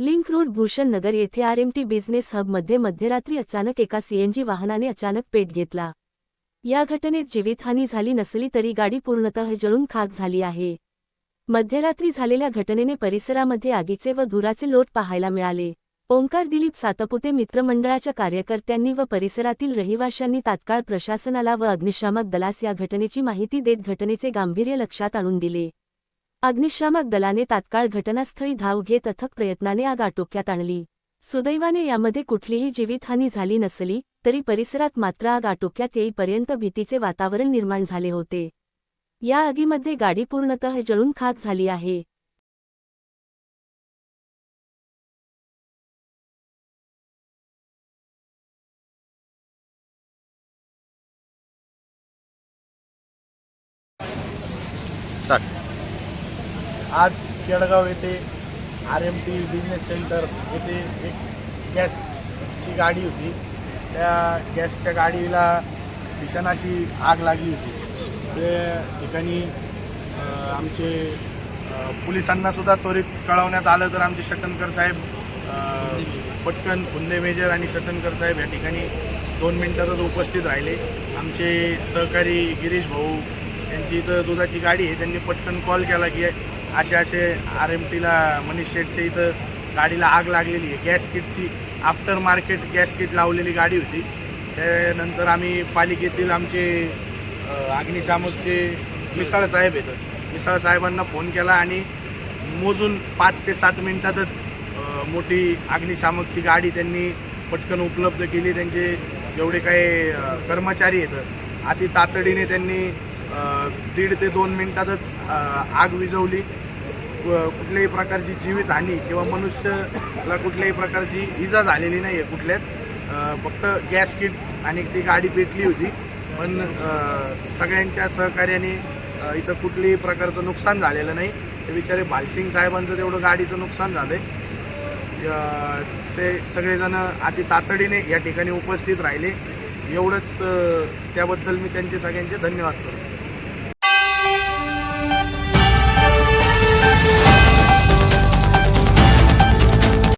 Link road Bhushan नगर येथे RMT business हबमध्ये मध्यरात्री अचानक एका सीएनजी वाहनाने अचानक पेट घेतला. या घटनेत जीवितहानी झाली नसली तरी गाडी पूर्णतः जळून खाक झाली आहे. मध्यरात्री झालेल्या घटनेने परिसरामध्ये आगीचे व धुराचे लोट पाहायला मिळाले. ओंकार दिलीप सातपुते मित्रमंडळाच्या कार्यकर्त्यांनी व परिसरातील रहिवाशांनी तात्काळ प्रशासनाला व अग्निशामक दलास या घटनेची माहिती देत घटनेचे गांभीर्य लक्षात आणून दिले. अग्निशामक दलाने तात्काळ घटनास्थळी धाव घेत अथक प्रयत्नाने आग आटोक्यात आणली. सुदैवाने यामध्ये कुठलीही जीवितहानी झाली नसली तरी परिसरात मात्र आग आटोक्यात येईपर्यंत भीतीचे वातावरण निर्माण झाले होते. या आगीमध्ये गाडी पूर्णतः जळून खाक झाली आहे. स्टार्ट आज केडगाव येथे R M T business centre येथे एक गॅसची गाडी होती. त्या गॅसच्या गाडीला भीषण अशी आग लागली होती. त्या ठिकाणी आमचे पोलिसांनासुद्धा पोलिसांना सुद्धा त्वरित कळवण्यात आलं तर आमचे शटनकर साहेब पटकन फुंदे मेजर आणि शटनकर साहेब या ठिकाणी दोन मिनटातच उपस्थित राहिले. आमचे सहकारी गिरीश भाऊ यांची इथं दुधाची गाडी आहे त्यांनी पटकन कॉल केला की असे असे आर एम टीला मनीष शेठच्या इथं गाडीला आग लागलेली आहे. गॅस किटची आफ्टर मार्केट गॅस किट लावलेली गाडी होती. त्यानंतर आम्ही पालिकेतील आमचे अग्निशामकचे मिसाळ साहेब आहेत. मिसाळ साहेबांना फोन केला आणि मोजून पाच ते सात मिनिटातच मोठी अग्निशामकची गाडी त्यांनी पटकन उपलब्ध केली. त्यांचे जेवढे काही कर्मचारी आहेत अति तातडीने त्यांनी दीड ते दोन मिनिटातच आग विझवली. कुठल्याही प्रकारची जीवितहानी किंवा मनुष्याला कुठल्याही प्रकारची इजा झालेली नाही आहे कुठल्याच फक्त गॅस किट आणि ती गाडी पेटली होती. पण सगळ्यांच्या सहकार्याने इथं कुठल्याही प्रकारचं नुकसान झालेलं नाही. ते बिचारे भालसिंग साहेबांचं तेवढं गाडीचं नुकसान झालं आहे ते सगळेजण अति तातडीने या ठिकाणी उपस्थित राहिले. एवढंच त्याबद्दल मी त्यांचे सगळ्यांचे धन्यवाद करतो.